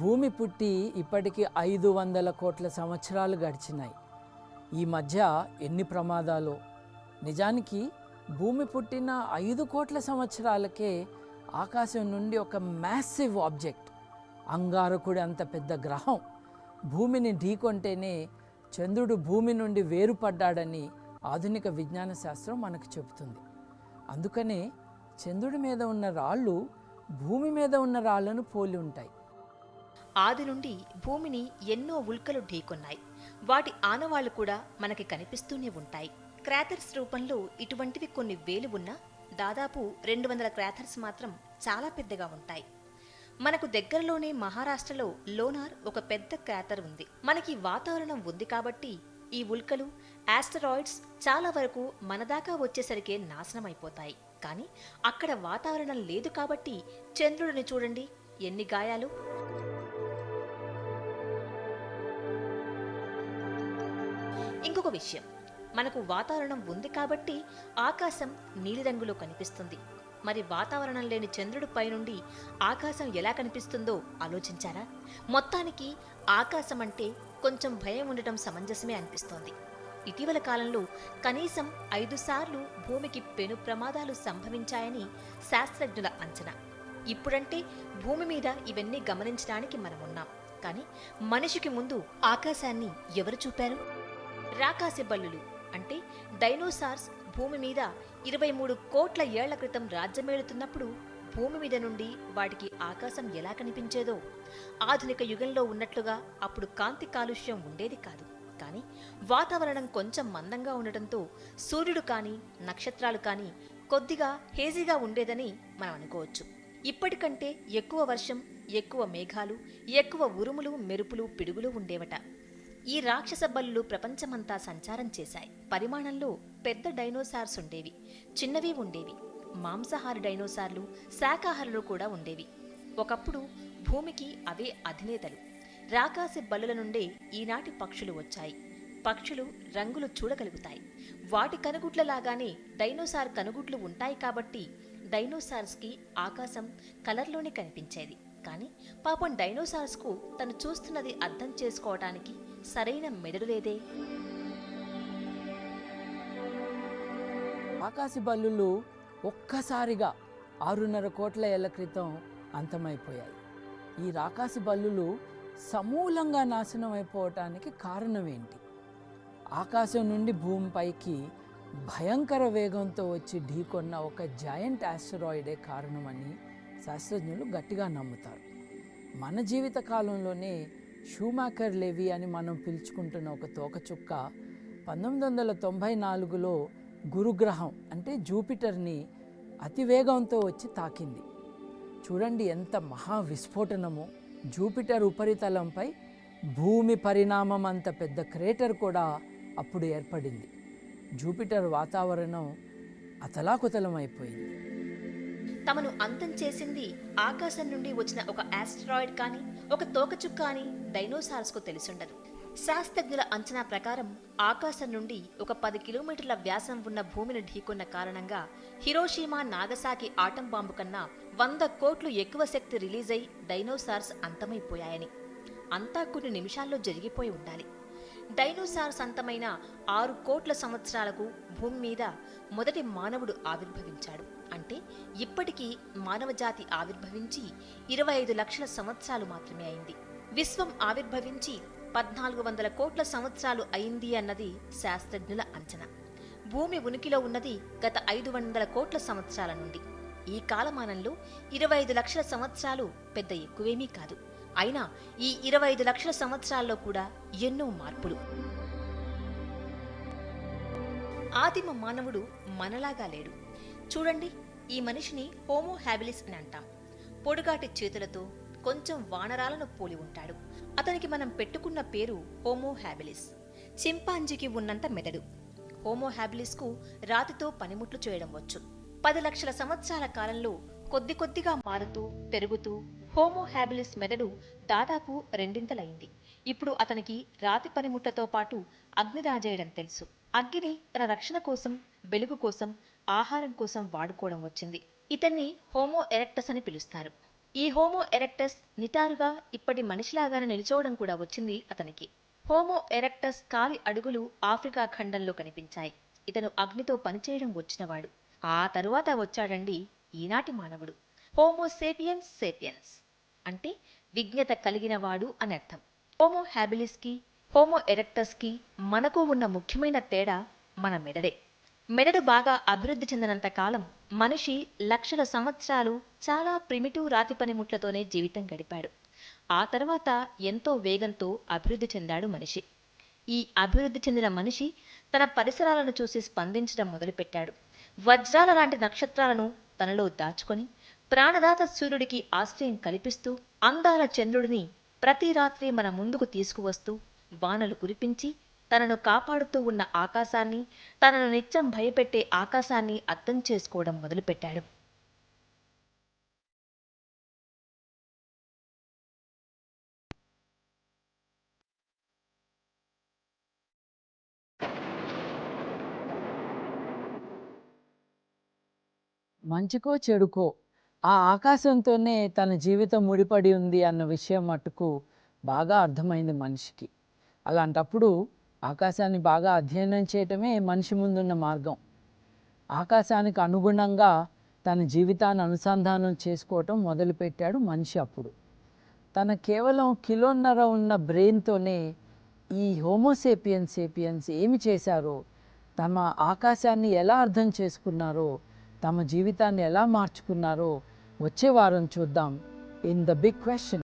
భూమి పుట్టి ఇప్పటికి ఐదు వందల కోట్ల సంవత్సరాలు గడిచినాయి. ఈ మధ్య ఎన్ని ప్రమాదాలు? నిజానికి భూమి పుట్టిన ఐదు కోట్ల సంవత్సరాలకే ఆకాశం నుండి ఒక మ్యాసివ్ ఆబ్జెక్ట్ అంగారకుడి అంత పెద్ద గ్రహం. భూమిని ఢీకొంటేనే చంద్రుడు భూమి నుండి వేరుపడ్డాడని ఆధునిక విజ్ఞాన శాస్త్రం మనకు చెబుతుంది. అందుకనే చంద్రుడి మీద ఉన్న రాళ్ళు భూమి మీద ఉన్న రాళ్ళను పోలి ఉంటాయి. ఆది నుండి భూమిని ఎన్నో ఉల్కలు ఢీకొన్నాయి. వాటి ఆనవాళ్ళు కూడా మనకి కనిపిస్తూనే ఉంటాయి. క్రాథర్స్ రూపంలో ఇటువంటివి కొన్ని వేలు ఉన్నా దాదాపు రెండు వందల క్రాథర్స్ మాత్రం చాలా పెద్దగా ఉంటాయి. మనకు దగ్గరలోనే మహారాష్ట్రలో లోనార్ ఒక పెద్ద క్రాథర్ ఉంది. మనకి వాతావరణం ఉంది కాబట్టి ఈ ఉల్కలు ఆస్టరాయిడ్స్ చాలా వరకు మనదాకా వచ్చేసరికే నాశనమైపోతాయి. కానీ అక్కడ వాతావరణం లేదు కాబట్టి చంద్రుడిని చూడండి ఎన్ని గాయాలు. ఇంకొక విషయం. మనకు వాతావరణం ఉంది కాబట్టి ఆకాశం నీలిరంగులో కనిపిస్తుంది. మరి వాతావరణం లేని చంద్రుడి పైనుండి ఆకాశం ఎలా కనిపిస్తుందో ఆలోచించారా? మొత్తానికి ఆకాశం అంటే కొంచెం భయం ఉండటం సమంజసమే అనిపిస్తోంది. ఇటీవల కాలంలో కనీసం ఐదు సార్లు భూమికి పెను ప్రమాదాలు సంభవించాయని శాస్త్రజ్ఞుల అంచనా. ఇప్పుడంటే భూమి మీద ఇవన్నీ గమనించడానికి మనం ఉన్నాం కానీ మనిషికి ముందు ఆకాశాన్ని ఎవరు చూపారు? రాకాసి బల్లులు అంటే డైనోసార్స్ భూమి మీద ఇరవై మూడు కోట్ల ఏళ్ళ క్రితం రాజ్యమేలుతున్నప్పుడు భూమి మీద నుండి వాటికి ఆకాశం ఎలా కనిపించేదో. ఆధునిక యుగంలో ఉన్నట్లుగా అప్పుడు కాంతి కాలుష్యం ఉండేది కాదు. కానీ వాతావరణం కొంచెం మందంగా ఉండటంతో సూర్యుడు కానీ నక్షత్రాలు కానీ కొద్దిగా హేజీగా ఉండేదని మనం అనుకోవచ్చు. ఇప్పటికంటే ఎక్కువ వర్షం ఎక్కువ మేఘాలు ఎక్కువ ఉరుములు మెరుపులు పిడుగులు ఉండేవట. ఈ రాక్షస బల్లులు ప్రపంచమంతా సంచారం చేశాయి. పరిమాణంలో పెద్ద డైనోసార్స్ ఉండేవి. చిన్నవి ఉండేవి. మాంసాహార డైనోసార్లు శాకాహారులు కూడా ఉండేవి. ఒకప్పుడు భూమికి అవే అధినేతలు. రాకాసి బల్లుల నుండే ఈనాటి పక్షులు వచ్చాయి. పక్షులు రంగులు చూడగలుగుతాయి. వాటి కనుగుడ్లలాగానే డైనోసార్ కనుగుడ్లు ఉంటాయి కాబట్టి డైనోసార్స్కి ఆకాశం కలర్లోనే కనిపించేది. కానీ పాపం డైనోసార్స్కు తను చూస్తున్నది అర్థం చేసుకోవటానికి సరైన మెదడు లేదే. ఆకాశ బల్లులు ఒక్కసారిగా ఆరున్నర కోట్ల ఏళ్ళ క్రితం అంతమైపోయాయి. ఈ రాకాసి బల్లులు సమూలంగా నాశనం అయిపోవటానికి కారణం ఏంటి ఆకాశం నుండి భూమిపైకి భయంకర వేగంతో వచ్చి ఢీకొన్న ఒక జాయింట్ ఆస్టరాయిడే కారణమని శాస్త్రజ్ఞులు గట్టిగా నమ్ముతారు. మన జీవిత కాలంలోనే షూమాకర్ లెవీ అని మనం పిలుచుకుంటున్న ఒక తోకచుక్క పంతొమ్మిది వందల తొంభై నాలుగులో గురుగ్రహం అంటే జూపిటర్ని అతివేగంతో వచ్చి తాకింది. చూడండి ఎంత మహా విస్ఫోటనమో. జూపిటర్ ఉపరితలంపై భూమి పరిణామం అంత పెద్ద క్రేటర్ కూడా అప్పుడు ఏర్పడింది. జూపిటర్ వాతావరణం అతలాకుతలం అయిపోయింది తమను అంతం చేసింది ఆకాశం నుండి వచ్చిన ఒక ఆస్ట్రాయిడ్ కానీ ఒక తోకచుక్క అని డైనోసార్స్కు తెలిసుండదు. శాస్త్రజ్ఞుల అంచనా ప్రకారం ఆకాశం నుండి ఒక పది కిలోమీటర్ల వ్యాసం ఉన్న భూమిని ఢీకొన్న కారణంగా హిరోషీమా నాగసాకి ఆటం బాంబు కన్నా వంద కోట్లు ఎక్కువ శక్తి రిలీజ్ అయి డైనోసార్స్ అంతమైపోయాయని. అంతా కొన్ని నిమిషాల్లో జరిగిపోయి ఉండాలి. డైనోసార్స్ అంతమైన ఆరు కోట్ల సంవత్సరాలకు భూమి మీద మొదటి మానవుడు ఆవిర్భవించాడు. అంటే ఇప్పటికీ మానవజాతి ఆవిర్భవించి ఇరవై ఐదు లక్షల సంవత్సరాలు మాత్రమే అయింది. విశ్వం ఆవిర్భవించి పద్నాలుగు వందల కోట్ల సంవత్సరాలు అయింది అన్నది శాస్త్రజ్ఞుల అంచనా. భూమి ఉనికిలో ఉన్నది గత ఐదు వందల కోట్ల సంవత్సరాల నుండి. ఈ కాలమానంలో ఇరవై ఐదు లక్షల సంవత్సరాలు పెద్ద ఎక్కువేమీ కాదు. అయినా ఈ ఇరవై ఐదు లక్షల సంవత్సరాల్లో కూడా ఎన్నో మార్పులు. ఆదిమ మానవుడు మనలాగా లేడు. చూడండి ఈ మనిషిని హోమో హ్యాబిలిస్ అని అంటాం. పొడుగాటి చేతులతో కొంచెం వానరాలను పోలి ఉంటాడు. అతనికి మనం పెట్టుకున్న పేరు హోమో హ్యాబిలిస్ చింపాంజీకి ఉన్నంత మెదడు. హోమో హ్యాబిలిస్కు రాతితో పనిముట్లు చేయడం వచ్చు. పది లక్షల సంవత్సరాల కాలంలో కొద్ది కొద్దిగా మారుతూ పెరుగుతూ హోమో హ్యాబిలిస్ మెదడు దాదాపు రెండింతలైంది. ఇప్పుడు అతనికి రాతి పనిముట్లతో పాటు అగ్ని రాజేయడం తెలుసు. అగ్గిని తన రక్షణ కోసం వెలుగు కోసం ఆహారం కోసం వాడుకోవడం వచ్చింది. ఇతన్ని హోమో ఎరెక్టస్ అని పిలుస్తారు. ఈ హోమో ఎరెక్టస్ నిటారుగా ఇప్పటి మనిషిలాగానే నిల్చోవడం కూడా వచ్చింది అతనికి. హోమో ఎరెక్టస్ కాలి అడుగులు ఆఫ్రికా ఖండంలో కనిపించాయి. ఇతను అగ్నితో పనిచేయడం వచ్చినవాడు. ఆ తరువాత వచ్చాడండి ఈనాటి మానవుడు. హోమో సేపియన్స్ సేపియన్స్ అంటే విజ్ఞత కలిగినవాడు అని అర్థం. హోమో హ్యాబిలిస్కి హోమో ఎరెక్టస్కి మనకు ఉన్న ముఖ్యమైన తేడా మన మెదడే. మెదడు బాగా అభివృద్ధి చెందినంత కాలం మనిషి లక్షల సంవత్సరాలు చాలా ప్రిమిటివ్ రాతి పనిముట్లతోనే జీవితం గడిపాడు. ఆ తర్వాత ఎంతో వేగంతో అభివృద్ధి చెందాడు మనిషి. ఈ అభివృద్ధి చెందిన మనిషి తన పరిసరాలను చూసి స్పందించడం మొదలుపెట్టాడు. వజ్రాల లాంటి నక్షత్రాలను తనలో దాచుకొని ప్రాణదాత సూర్యుడికి ఆశ్రయం కల్పిస్తూ అందాల చంద్రుడిని ప్రతి రాత్రి మన ముందుకు తీసుకువస్తూ వానలు కురిపించి తనను కాపాడుతూ ఉన్న ఆకాశాన్ని తనను నిత్యం భయపెట్టే ఆకాశాన్ని అర్థం చేసుకోవడం మొదలుపెట్టాడు. మంచికో చెడుకో ఆ ఆకాశంతోనే తన జీవితం ముడిపడి ఉంది అన్న విషయం మటుకు బాగా అర్థమైంది మనిషికి. అలాంటప్పుడు ఆకాశాన్ని బాగా అధ్యయనం చేయటమే మనిషి ముందున్న మార్గం. ఆకాశానికి అనుగుణంగా తన జీవితాన్ని అనుసంధానం చేసుకోవటం మొదలుపెట్టాడు మనిషి అప్పుడు. తన కేవలం కిలోన్నర ఉన్న బ్రెయిన్తోనే ఈ హోమోసేపియన్ సేపియన్స్ ఏమి చేశారో తమ ఆకాశాన్ని ఎలా అర్థం చేసుకున్నారో తమ జీవితాన్ని ఎలా మార్చుకున్నారో వచ్చే వారం చూద్దాం. In the big question